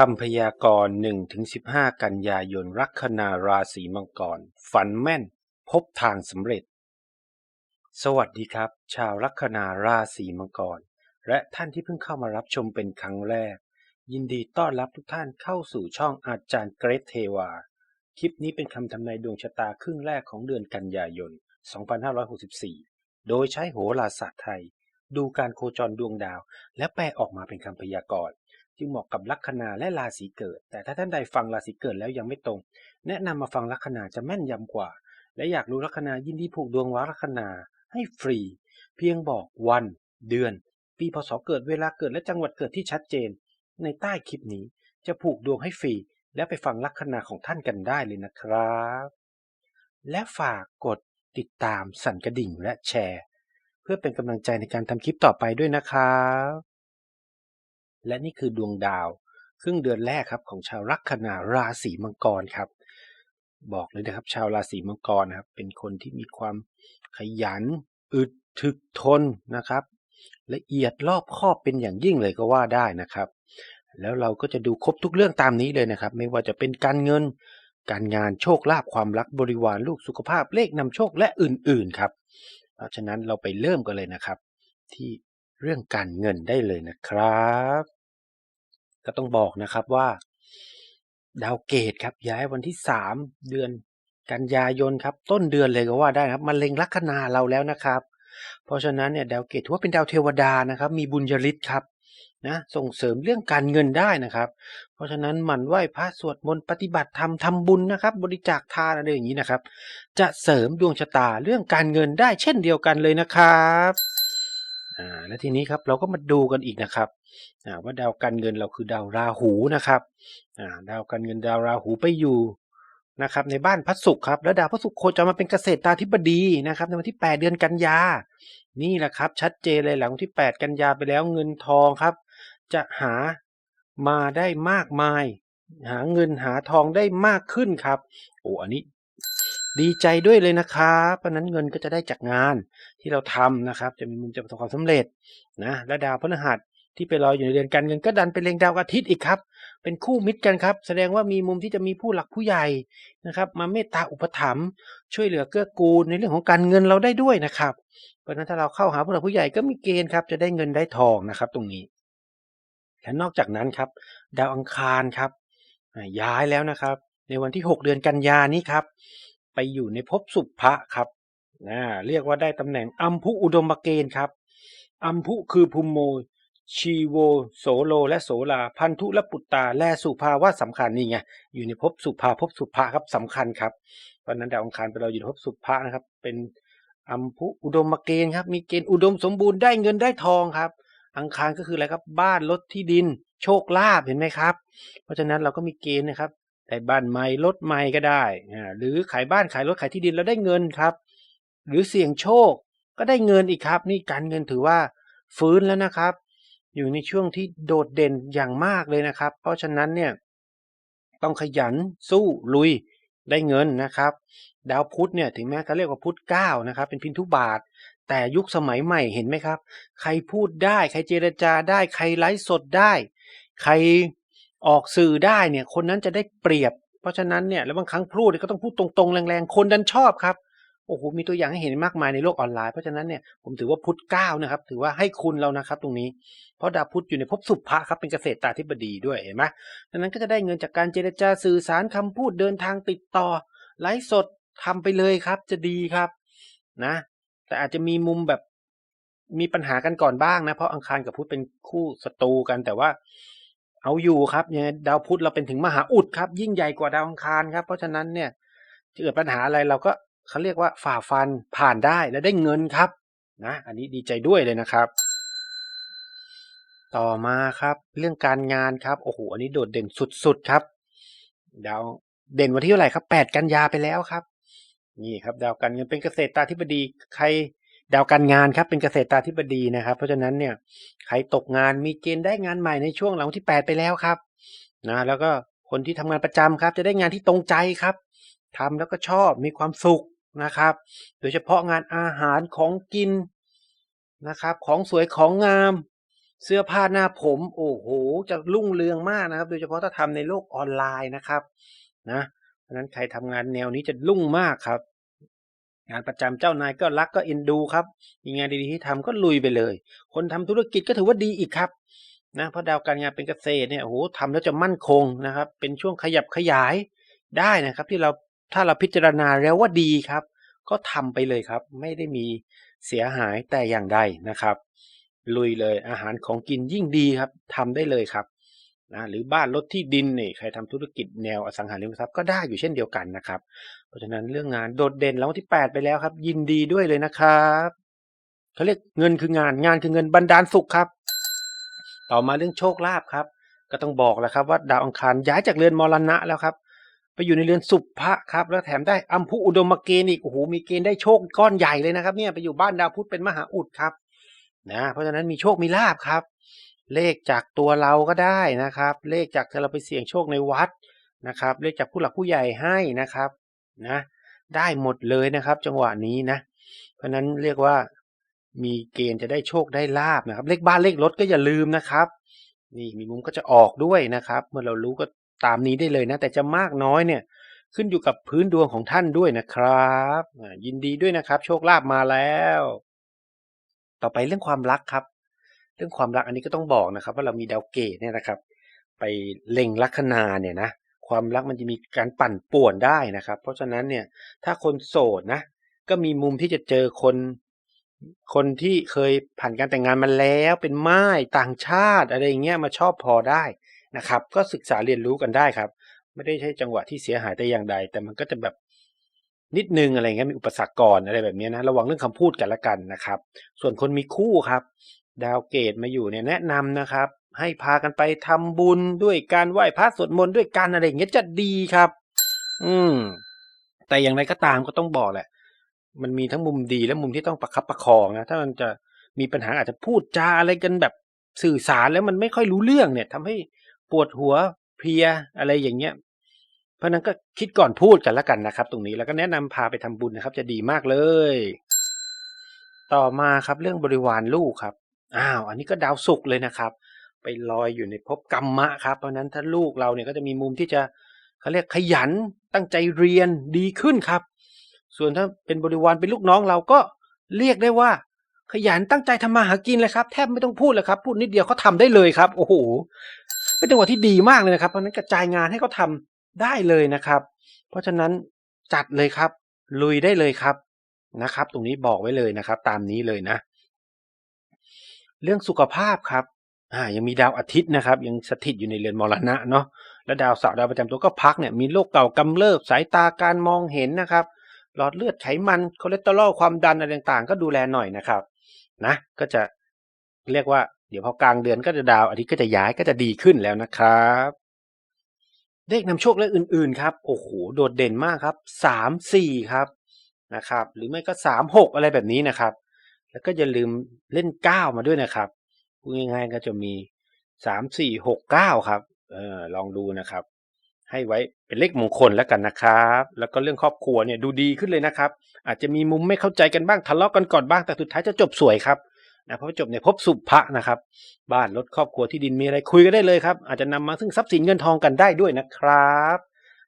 คำพยากรณ์1ถึง15 กันยายนลัคนาราศีมังกร ฝันแม่น พบทางสำเร็จ สวัสดีครับ ชาวลัคนาราศีมังกร และท่านที่เพิ่งเข้ามารับชมเป็นครั้งแรก ยินดีต้อนรับทุกท่านเข้าสู่ช่องอาจารย์เกรทเทวา คลิปนี้เป็นคำทำนายดวงชะตาครึ่งแรกของเดือนกันยายน 2564 โดยใช้โหราศาสตร์ไทย ดูการโคจรดวงดาว และแปลออกมาเป็นคำพยากรณ์ จึงเหมาะกับลัคนาและราศีเกิด แต่ถ้าท่านใดฟังราศีเกิดแล้วยังไม่ตรง แนะนำมาฟังลัคนาจะแม่นยำกว่า และอยากรู้ลัคนายินดีผูกดวงวาลัคนาให้ฟรี เพียงบอกวัน เดือน ปีพศเกิดเวลาเกิดและจังหวัดเกิดที่ชัดเจน ในใต้คลิปนี้จะผูกดวงให้ฟรี และไปฟังลัคนาของท่านกันได้เลยนะครับ และฝากกดติดตามสั่นกระดิ่งและแชร์ เพื่อเป็นกำลังใจในการทำคลิปต่อไปด้วยนะครับ และนี่คือดวงดาว ครึ่งเดือนแรกครับของชาวลัคนาราศีมังกรครับ บอกเลยนะครับ ชาวราศีมังกรนะครับ เป็นคนที่มีความขยัน อึดถึกทนนะครับ ละเอียดรอบคอบเป็นอย่างยิ่งเลยก็ว่าได้นะครับ แล้วเราก็จะดูครบทุกเรื่องตามนี้เลยนะครับ ไม่ว่าจะเป็นการเงิน การงานโชคลาภความรักบริวารลูกสุขภาพเลขนำโชคและอื่นๆครับ เพราะฉะนั้นเราไปเริ่มกันเลยนะครับ ที่เรื่องการเงินได้เลยนะครับ ก็ต้องบอกนะครับว่า ดาวเกตครับย้ายวันที่ 3 เดือนกันยายนครับ ต้นเดือนเลยก็ว่าได้นะครับมาเล็งลัคนาเราแล้วนะครับ เพราะฉะนั้นเนี่ยดาวเกตถือว่าเป็นดาวเทวดานะครับ มีบุญยฤทธิ์ครับนะส่งเสริมเรื่องการเงินได้นะครับ เพราะฉะนั้นหมั่นไหว้พระสวดมนต์ปฏิบัติธรรมทำบุญนะครับ บริจาคทานอะไรอย่างนี้นะครับ จะเสริมดวงชะตาเรื่องการเงินได้เช่นเดียวกันเลยนะครับ อ่าและทีนี้ครับเราก็มาดูกันอีกนะครับอ่าว่าดาวการเงินเราคือดาวราหูนะครับอ่าดาวการเงินดาวราหูไปอยู่นะครับในบ้านพระศุกร์ครับแล้วดาวพระศุกร์โคจรมาเป็นเกษตรตาธิบดีนะครับในวันที่ 8 เดือนกันยา นี่แหละครับ ชัดเจนเลยหลังวันที่ 8 กันยาไปแล้วเงินทองครับ จะหามาได้มากมาย หาเงินหาทองได้มากขึ้นครับ โอ้อันนี้ ดีใจด้วยเลยนะครับเพราะนั้นเงินก็จะได้จากงาน ที่เราทำนะครับ จะมีมุมจะประสบความสำเร็จนะและดาวพฤหัสที่ไปรอยอยู่ในเดือนการเงินก็ดันไปเลงดาวอาทิตย์อีกครับ เป็นคู่มิตรกันครับ แสดงว่ามีมุมที่จะมีผู้หลักผู้ใหญ่นะครับ มาเมตตาอุปถัมภ์ช่วยเหลือเกื้อกูลในเรื่องของการเงินเราได้ด้วยนะครับ เพราะฉะนั้นถ้าเราเข้าหาผู้หลักผู้ใหญ่ก็มีเกณฑ์ครับจะได้เงินได้ทองนะครับ ตรงนี้และนอกจากนั้นครับ ดาวอังคารครับ ย้ายแล้วนะครับ ในวันที่ 6 เดือนกันยานี้ครับ ไปอยู่ในภพสุภะครับ นะเรียกว่าได้ตำแหน่งอัมพุอุดมเกณฑ์ครับ อัมพุคือภูมิโม ชีโว โสโล และโสลา พันธุและปุตตา และสุภาวะสำคัญนี่ไงอยู่ในภพสุภาภพสุภะครับสำคัญครับเพราะนั้นดาวอังคารไปเราอยู่ในภพสุภะนะครับ เป็นอัมพุอุดมเกณฑ์ครับมีเกณฑ์อุดมสมบูรณ์ได้เงินได้ทองครับ อังคารก็คืออะไรครับ บ้านรถที่ดิน โชคลาภเห็นไหมครับ เพราะฉะนั้นเราก็มีเกณฑ์นะครับได้บ้านใหม่รถใหม่ก็ได้หรือขายบ้านขายรถขายที่ดินแล้วได้เงินครับ หรือเสี่ยงโชคก็ได้เงินอีกครับ นี่การเงินถือว่าฟื้นแล้วนะครับ อยู่ในช่วงที่โดดเด่นอย่างมากเลยนะครับ เพราะฉะนั้นเนี่ยต้องขยันสู้ลุยได้เงินนะครับ ดาวพุธเนี่ยถึงแม้เขาเรียกว่าพุธเก้านะครับเป็นพินทุบาท แต่ยุคสมัยใหม่เห็นไหมครับ ใครพูดได้ ใครเจรจาได้ ใครไลฟ์สดได้ ใครออกสื่อได้เนี่ยคนนั้นจะได้เปรียบ เพราะฉะนั้นเนี่ยแล้วบางครั้งพูดก็ต้องพูดตรงๆ แรงๆ คนดันชอบครับ โอ้โหมีตัวอย่างให้เห็นมากมายในโลกออนไลน์เพราะฉะนั้นเนี่ยผมถือว่าพุทธเก้านะครับ ถือว่าให้คุณเรานะครับตรงนี้ เพราะดาวพุธอยู่ในภพสุภะครับเป็นเกษตรตาธิบดีด้วยเห็นไหมดังนั้นก็จะได้เงินจากการเจรจาสื่อสารคำพูดเดินทางติดต่อไลฟ์สดทำไปเลยครับ จะดีครับนะ แต่อาจจะมีมุมแบบมีปัญหากันก่อนบ้างนะเพราะอังคารกับพุธเป็นคู่ศัตรูกันแต่ว่าเอาอยู่ครับยังไงดาวพุธเราเป็นถึงมหาอุดครับ ยิ่งใหญ่กว่าดาวอังคารครับ เพราะฉะนั้นเนี่ยเกิดปัญหาอะไรเราก็ เขาเรียกว่าฝ่าฟันผ่านได้และได้เงินครับนะอันนี้ดีใจด้วยเลยนะครับ ต่อมาครับเรื่องการงานครับโอ้โหอันนี้โดดเด่นสุดๆครับดาวเด่นวันที่เท่าไหร่ครับ8กันยาไปแล้วครับ นี่ครับ ดาวการเงินเป็นเกษตรตาธิบดี ใครดาวการงานครับเป็นเกษตรตาธิบดีนะครับ เพราะฉะนั้นเนี่ยใครตกงานมีเกณฑ์ได้งานใหม่ในช่วงหลังวันที่ 8 ไปแล้วครับนะแล้วก็คนที่ทำงานประจำครับ จะได้งานที่ตรงใจครับทำแล้วก็ชอบมีความสุข นะครับ โดยเฉพาะงานอาหารของกินนะครับ ของสวยของงาม เสื้อผ้าหน้าผม โอ้โห จะรุ่งเรืองมากนะครับ โดยเฉพาะถ้าทำในโลกออนไลน์นะครับ นะเพราะนั้นใครทำงานแนวนี้จะรุ่งมากครับ งานประจำเจ้านายก็รักก็เอ็นดูครับ มีงานดีๆที่ทำก็ลุยไปเลย คนทำธุรกิจก็ถือว่าดีอีกครับนะเพราะดาวการงานเป็นเกษตรเนี่ยโอ้โหทำแล้วจะมั่นคงนะครับ เป็นช่วงขยับขยายได้นะครับ ที่เรา ถ้าเราพิจารณาแล้วว่าดีครับ ก็ทำไปเลยครับ ไม่ได้มีเสียหายแต่อย่างใดนะครับ ลุยเลยอาหารของกินยิ่งดีครับทำได้เลยครับนะหรือบ้านรถที่ดินนี่ใครทำธุรกิจแนวอสังหาริมทรัพย์ก็ได้อยู่เช่นเดียวกันนะครับ เพราะฉะนั้นเรื่องงานโดดเด่นแล้วที่ 8 ไปแล้วครับ ยินดีด้วยเลยนะครับเขาเรียกเงินคืองานงานคือเงินบันดาลสุขครับ ต่อมาเรื่องโชคลาภครับ ก็ต้องบอกแล้วครับว่าดาวอังคารย้ายจากเรือนมรณะแล้วครับ ไปอยู่ในเรือนสุภะครับ แล้วแถมได้อัมพุอุดมเกณฑ์อีกโอ้โหมีเกณฑ์ได้โชคก้อนใหญ่เลยนะครับเนี่ยไปอยู่บ้านดาวพุธเป็นมหาอุดครับนะเพราะฉะนั้นมีโชคมีลาบครับ เลขจากตัวเราก็ได้นะครับ เลขจากเราไปเสี่ยงโชคในวัดนะครับ เลขจากผู้หลักผู้ใหญ่ให้นะครับนะได้หมดเลยนะครับ จังหวะนี้นะ เพราะฉะนั้นเรียกว่ามีเกณฑ์จะได้โชคได้ลาบนะครับ เลขบ้านเลขรถก็อย่าลืมนะครับ นี่มีมุมก็จะออกด้วยนะครับ เมื่อเรารู้ก็ ตามนี้ได้เลยนะ แต่จะมากน้อยเนี่ยขึ้นอยู่กับพื้นดวงของท่านด้วยนะครับยินดีด้วยนะครับ โชคลาภมาแล้ว ต่อไปเรื่องความรักครับ เรื่องความรักอันนี้ก็ต้องบอกนะครับ ว่าเรามีดาวเกตเนี่ยนะครับ ไปเล็งลัคนาเนี่ยนะความรักมันจะมีการปั่นป่วนได้นะครับ เพราะฉะนั้นเนี่ยถ้าคนโสดนะ ก็มีมุมที่จะเจอคน คนที่เคยผ่านการแต่งงานมาแล้วเป็นไม้ต่างชาติอะไรอย่างเงี้ยมาชอบพอได้ นะครับ ก็ศึกษาเรียนรู้กันได้ครับ ไม่ได้ใช่จังหวะที่เสียหายแต่อย่างใด แต่มันก็จะแบบนิดนึงอะไรเงี้ยมีอุปสรรคก่อนอะไรแบบนี้นะระวังเรื่องคำพูดกันละกันนะครับ ส่วนคนมีคู่ครับ ดาวเกตมาอยู่เนี่ยแนะนำนะครับ ให้พากันไปทำบุญด้วยการไหว้พระสวดมนต์ด้วยกันอะไรเงี้ยจะดีครับ อืม แต่อย่างไรก็ตามก็ต้องบอกแหละ มันมีทั้งมุมดีและมุมที่ต้องประคับประคองนะถ้ามันจะมีปัญหาอาจจะพูดจาอะไรกันแบบสื่อสารแล้วมันไม่ค่อยรู้เรื่องเนี่ยทำให้ ปวดหัวเพลียอะไรอย่างเงี้ย เพราะนั้นก็คิดก่อนพูดกันแล้วกันนะครับ ตรงนี้แล้วก็แนะนำพาไปทำบุญนะครับ จะดีมากเลย ต่อมาครับเรื่องบริวารลูกครับอ้าวอันนี้ก็ดาวศุกร์เลยนะครับ ไปลอยอยู่ในภพกรรมะครับเพราะฉะนั้นถ้าลูกเราเนี่ยก็จะมีมุมที่จะเขาเรียกขยันตั้งใจเรียนดีขึ้นครับ ส่วนถ้าเป็นบริวารเป็นลูกน้องเราก็เรียกได้ว่าขยันตั้งใจทำมาหากินเลยครับ แทบไม่ต้องพูดเลยครับ พูดนิดเดียวเขาทาได้เลยครับ โอ้โห เป็นจังหวะที่ดีมากเลยนะครับ เพราะนั้นกระจายงานให้เขาทาได้เลยนะครับ เพราะฉะนั้นจัดเลยครับ ลุยได้เลยครับนะครับ ตรงนี้บอกไว้เลยนะครับ ตามนี้เลยนะ เรื่องสุขภาพครับอ่ายังมีดาวอาทิตย์นะครับ ยังสถิตอยู่ในเรือนมรณะเนาะและดาวเสาร์ดาวประจำตัวก็พักเนี่ยมีโรคเก่ากำเริบสายตาการมองเห็นนะครับ หลอดเลือดไขมันคอเลสเตอรอลความดันอะไรต่างๆ ก็ดูแลหน่อยนะครับ นะ ก็จะเรียกว่า ดี๋ยวพอกลางเดือนก็จะดาวอาทิตย์ก็จะย้ายก็จะดีขึ้นแล้วนะครับเลขนำโชคและอื่นๆครับโอ้โหโดดเด่นมากครับสามสี่ครับนะครับ หรือไม่ก็สามหกอะไรแบบนี้นะครับ แล้วก็อย่าลืมเล่นเก้ามาด้วยนะครับพูดง่ายๆก็จะมีสามสี่หกเก้าครับเออลองดูนะครับ ให้ไว้เป็นเลขมงคลแล้วกันนะครับ แล้วก็เรื่องครอบครัวเนี่ยดูดีขึ้นเลยนะครับ อาจจะมีมุมไม่เข้าใจกันบ้างทะเลาะกันก่อนบ้างแต่สุดท้ายจะจบสวยครับ นะเพราะจบในภพสุภะนะครับ บ้านรถครอบครัวที่ดินมีอะไรคุยกันได้เลยครับ อาจจะนำมาซึ่งทรัพย์สินเงินทองกันได้ด้วยนะครับ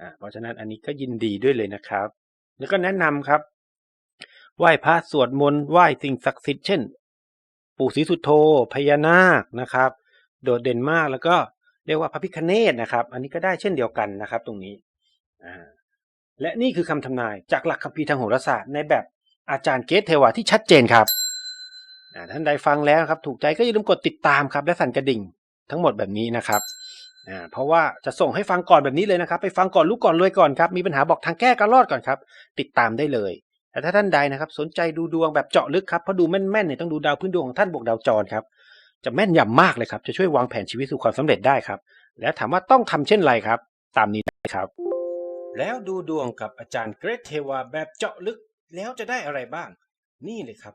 อ่าเพราะฉะนั้นอันนี้ก็ยินดีด้วยเลยนะครับ แล้วก็แนะนำครับ ไหว้พระสวดมนต์ไหว้สิ่งศักดิ์สิทธิ์เช่น ปู่ศรีสุโธพญานาคนะครับ โดดเด่นมากแล้วก็เรียกว่าพระพิคเนตนะครับ อันนี้ก็ได้เช่นเดียวกันนะครับ ตรงนี้อ่าและนี่คือคำทำนายจากหลักคัมภีร์ทางโหราศาสตร์ในแบบอาจารย์เกตเทวาที่ชัดเจนครับ ท่านใดฟังแล้วครับถูกใจก็อย่าลืมกดติดตามครับและสั่นกระดิ่งทั้งหมดแบบนี้นะครับเพราะว่าจะส่งให้ฟังก่อนแบบนี้เลยนะครับ ไปฟังก่อนรู้ก่อนรวยก่อนครับ มีปัญหาบอกทางแก้การรอดก่อนครับ ติดตามได้เลยแต่ถ้าท่านใดนะครับ สนใจดูดวงแบบเจาะลึกครับเพราะดูแม่นๆเนี่ยต้องดูดาวพื้นดวงของท่านบวกดาวจรครับ จะแม่นยำมากเลยครับ จะช่วยวางแผนชีวิตสู่ความสำเร็จได้ครับ และถามว่าต้องทำเช่นไรครับ ตามนี้ครับ แล้วดูดวงกับอาจารย์เกรทเทวาแบบเจาะลึกแล้วจะได้อะไรบ้าง นี่เลยครับ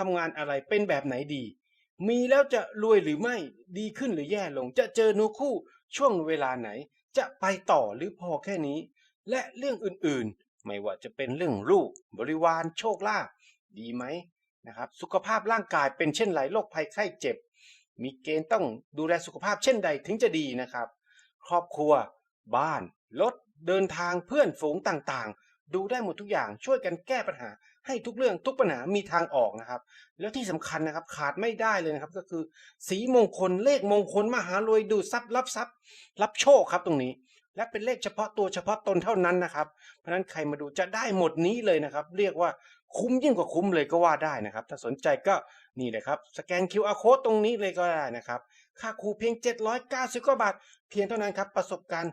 ทำงานอะไรเป็นแบบไหนดี มีแล้วจะรวยหรือไม่ดีขึ้นหรือแย่ลง จะเจอนื้อคู่ช่วงเวลาไหน จะไปต่อหรือพอแค่นี้ และเรื่องอื่นๆ ไม่ว่าจะเป็นเรื่องลูกบริวารโชคลาภดีไหมนะครับ สุขภาพร่างกายเป็นเช่นไรโรคภัยไข้เจ็บ มีเกณฑ์ต้องดูแลสุขภาพเช่นใดถึงจะดีนะครับ ครอบครัว บ้านรถเดินทางเพื่อนฝูงต่างๆ ดูได้หมดทุกอย่างช่วยกันแก้ปัญหา ให้ทุกเรื่องทุกปัญหามีทางออกนะครับ แล้วที่สำคัญนะครับขาดไม่ได้เลยนะครับ ก็คือสีมงคลเลขมงคลมหารวยดูทรัพย์รับทรัพย์ รับโชคครับตรงนี้ และเป็นเลขเฉพาะตัวเฉพาะตนเท่านั้นนะครับ เพราะฉะนั้นใครมาดูจะได้หมดนี้เลยนะครับ เรียกว่าคุ้มยิ่งกว่าคุ้มเลยก็ว่าได้นะครับ ถ้าสนใจก็นี่เลยครับสแกน QR code ตรงนี้เลยก็ได้นะครับ ค่าครูเพียง 790กว่าบาท เพียงเท่านั้นครับประสบการณ์